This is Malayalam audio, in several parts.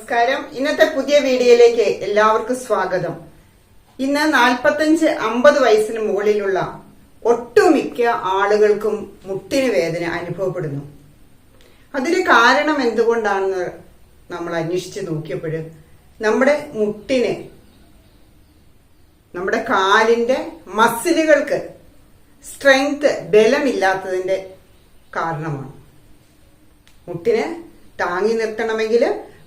നമസ്കാരം. ഇന്നത്തെ പുതിയ വീഡിയോയിലേക്ക് എല്ലാവർക്കും സ്വാഗതം. ഇന്ന് നാൽപ്പത്തഞ്ച് അമ്പത് വയസ്സിന് മുകളിലുള്ള ഒട്ടുമിക്ക ആളുകൾക്കും മുട്ടിന് വേദന അനുഭവപ്പെടുന്നു. അതിന് കാരണം എന്തുകൊണ്ടാണെന്ന് നമ്മൾ അന്വേഷിച്ച് നോക്കിയപ്പോൾ നമ്മുടെ മുട്ടിന് നമ്മുടെ കാലിന്റെ മസിലുകൾക്ക് സ്ട്രെങ്ത് ബലമില്ലാത്തതിന്റെ കാരണമാണ്. മുട്ടിന് താങ്ങി നിർത്തണമെങ്കിൽ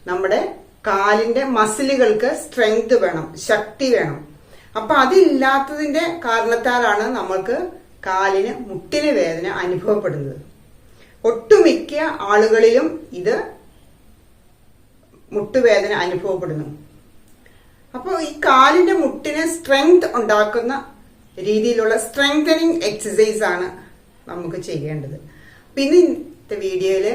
നമ്മുടെ കാലിന്റെ മസിലുകൾക്ക് സ്ട്രെങ്ത് വേണം ശക്തി വേണം. അപ്പൊ അതില്ലാത്തതിന്റെ കാരണത്താലാണ് നമ്മൾക്ക് കാലിന് മുട്ടിന് വേദന അനുഭവപ്പെടുന്നത്. ഒട്ടുമിക്ക ആളുകളിലും ഇത് മുട്ടുവേദന അനുഭവപ്പെടുന്നു. അപ്പോൾ ഈ കാലിന്റെ മുട്ടിന് സ്ട്രെങ്ത് ഉണ്ടാക്കുന്ന രീതിയിലുള്ള സ്ട്രെങ്തനിങ് എക്സസൈസ് ആണ് നമുക്ക് ചെയ്യേണ്ടത്. പിന്നെ ഇന്നത്തെ വീഡിയോയിൽ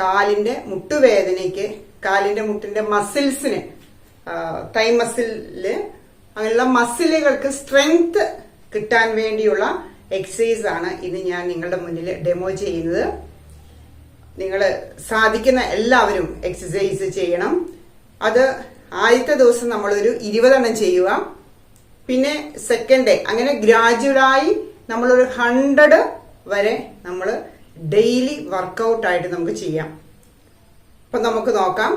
കാലിന്റെ മുട്ടുവേദനയ്ക്ക് കാലിന്റെ മുട്ടിന്റെ മസിൽസിന് തൈ മസിലിൽ അങ്ങനെയുള്ള മസിലുകൾക്ക് സ്ട്രെങ്ത് കിട്ടാൻ വേണ്ടിയുള്ള എക്സസൈസ് ആണ് ഇത് ഞാൻ നിങ്ങളുടെ മുന്നിൽ ഡെമോ ചെയ്യുന്നത്. നിങ്ങൾ സാധിക്കുന്ന എല്ലാവരും എക്സസൈസ് ചെയ്യണം. അത് ആദ്യത്തെ ദിവസം നമ്മളൊരു ഇരുപതെണ്ണം ചെയ്യുക. പിന്നെ സെക്കൻഡ് ഡേ അങ്ങനെ ഗ്രാജുവലായി നമ്മളൊരു ഹൺഡ്രഡ് വരെ നമ്മൾ ഡെയിലി വർക്കൗട്ടായിട്ട് നമുക്ക് ചെയ്യാം. അപ്പൊ നമുക്ക് നോക്കാം.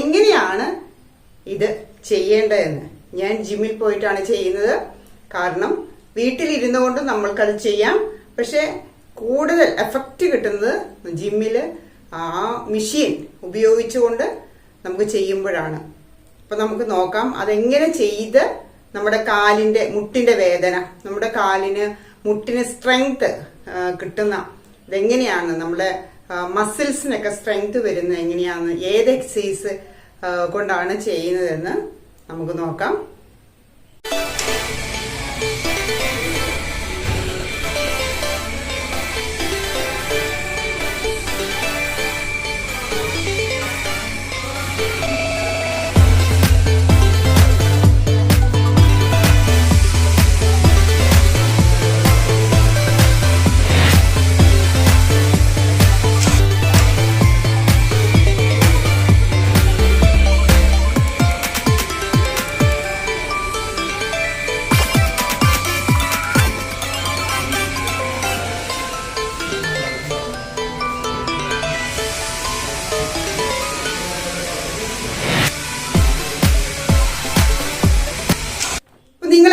എങ്ങനെയാണ് ഇത് ചെയ്യേണ്ടതെന്ന്? ഞാൻ ജിമ്മിൽ പോയിട്ടാണ് ചെയ്യുന്നത്. കാരണം വീട്ടിലിരുന്നു കൊണ്ട് നമ്മൾക്കത് ചെയ്യാം. പക്ഷെ കൂടുതൽ എഫക്റ്റ് കിട്ടുന്നത് ജിമ്മിൽ ആ മെഷീൻ ഉപയോഗിച്ചുകൊണ്ട് നമുക്ക് ചെയ്യുമ്പോഴാണ്. അപ്പൊ നമുക്ക് നോക്കാം. അതെങ്ങനെ ചെയ്ത് നമ്മുടെ കാലിന്റെ മുട്ടിന്റെ വേദന നമ്മുടെ കാലിന് മുട്ടിന് സ്ട്രെങ്ത് കിട്ടുന്ന ഇതെങ്ങനെയാണ് നമ്മുടെ മസിൽസിനൊക്കെ സ്ട്രെങ്ത് വരുന്നത് എങ്ങനെയാന്ന് ഏത് എക്സസൈസ് കൊണ്ടാണ് ചെയ്യുന്നതെന്ന് നമുക്ക് നോക്കാം.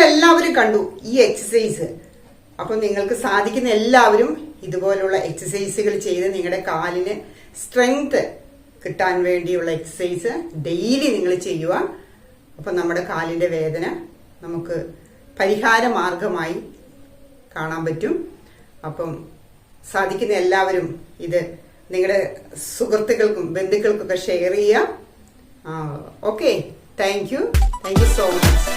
എല്ലാവരും കണ്ടു ഈ എക്സസൈസ് അപ്പൊ നിങ്ങൾക്ക് സാധിക്കുന്ന എല്ലാവരും ഇതുപോലുള്ള എക്സസൈസുകൾ ചെയ്ത് നിങ്ങളുടെ കാലിന് സ്ട്രെങ്ത് കിട്ടാൻ വേണ്ടിയുള്ള എക്സസൈസ് ഡെയിലി നിങ്ങൾ ചെയ്യുക. അപ്പൊ നമ്മുടെ കാലിന്റെ വേദന നമുക്ക് പരിഹാര മാർഗമായി കാണാൻ പറ്റും. അപ്പം സാധിക്കുന്ന എല്ലാവരും ഇത് നിങ്ങളുടെ സുഹൃത്തുക്കൾക്കും ബന്ധുക്കൾക്കൊക്കെ ഷെയർ ചെയ്യുക. Okay thank you thank you so much